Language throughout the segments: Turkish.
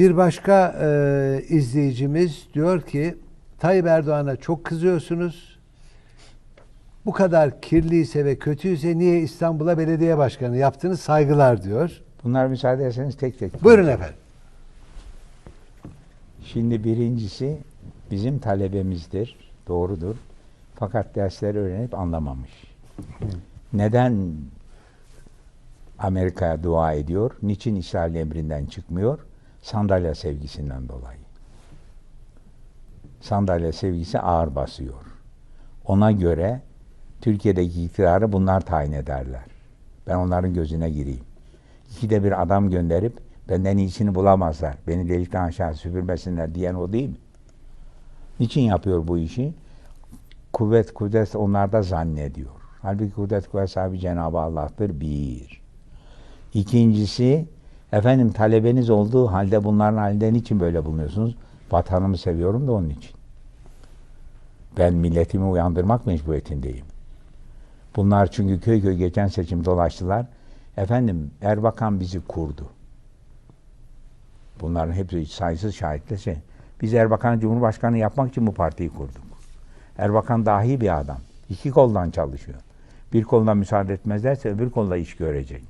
Bir başka e, izleyicimiz diyor ki Tayyip Erdoğan'a çok kızıyorsunuz. Bu kadar kirliyse ve kötüyse niye İstanbul'a belediye başkanı yaptınız saygılar diyor. Bunlar müsaade ederseniz tek tek. Buyurun efendim. Şimdi birincisi bizim talebemizdir. Doğrudur. Fakat dersleri öğrenip anlamamış. Neden Amerika'ya dua ediyor? Niçin İsrail emrinden çıkmıyor? Sandalye sevgisinden dolayı. Sandalye sevgisi ağır basıyor. Ona göre Türkiye'deki iktidarı bunlar tayin ederler. Ben onların gözüne gireyim. İkide bir adam gönderip benden iyisini bulamazlar. Beni delikten aşağı süpürmesinler diyen o değil mi? Niçin yapıyor bu işi? Kuvvet kudret onlarda zannediyor. Halbuki kudret kuvvet sahibi Cenab-ı Allah'tır bir. İkincisi efendim talebeniz olduğu halde bunların halinde niçin böyle bulunuyorsunuz? Vatanımı seviyorum da onun için. Ben milletimi uyandırmak mecburiyetindeyim. Bunlar çünkü köy köy geçen seçim dolaştılar. Efendim Erbakan bizi kurdu. Bunların hepsi sayısız şahitle şey. Biz Erbakan'ı Cumhurbaşkanı yapmak için bu partiyi kurduk. Erbakan dahi bir adam. İki koldan çalışıyor. Bir koldan müsaade etmezlerse öbür kolda iş görecek.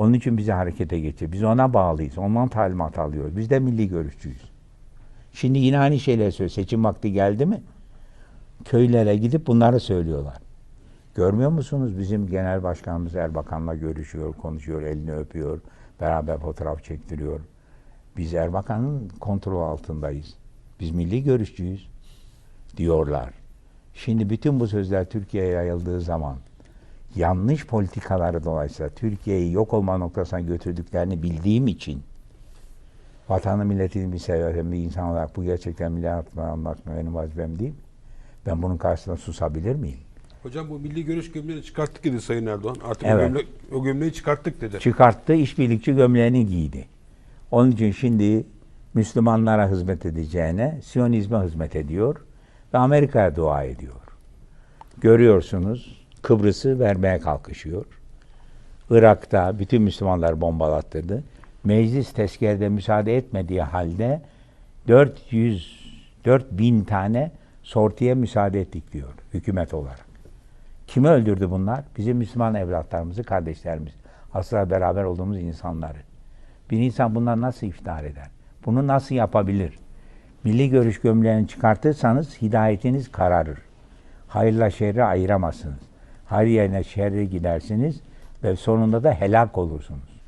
Onun için bizi harekete geçiyor. Biz ona bağlıyız. Ondan talimat alıyoruz. Biz de milli görüşçüyüz. Şimdi yine aynı şeyleri söylüyor. Seçim vakti geldi mi? Köylere gidip bunları söylüyorlar. Görmüyor musunuz? Bizim genel başkanımız Erbakan'la görüşüyor, konuşuyor, elini öpüyor, beraber fotoğraf çektiriyor. Biz Erbakan'ın kontrol altındayız. Biz milli görüşçüyüz diyorlar. Şimdi bütün bu sözler Türkiye'ye yayıldığı zaman yanlış politikaları dolayısıyla Türkiye'yi yok olma noktasına götürdüklerini bildiğim için vatanı milletini bir seven bir insan olarak bu gerçekten millet anlatmak benim vazifem değil. Ben bunun karşısında susabilir miyim? Hocam bu milli görüş gömleğini çıkarttık dedi Sayın Erdoğan. Artık Evet. o, gömle, o gömleği çıkarttık dedi. çıkarttı, işbirlikçi gömleğini giydi. Onun için şimdi Müslümanlara hizmet edeceğine Siyonizme hizmet ediyor ve Amerika'ya dua ediyor. Görüyorsunuz Kıbrıs'ı vermeye kalkışıyor. Irak'ta bütün Müslümanlar bombalattırdı. Meclis tezkerede müsaade etmediği halde 400 4000 tane sortiye müsaade ettik diyor hükümet olarak. Kimi öldürdü bunlar? Bizim Müslüman evlatlarımızı, kardeşlerimiz. Asla beraber olduğumuz insanları. Bir insan bundan nasıl iftihar eder? Bunu nasıl yapabilir? Milli görüş gömleğini çıkartırsanız hidayetiniz kararır. Hayırla şerri ayıramazsınız. Hayır yerine şerri gidersiniz ve sonunda da helak olursunuz.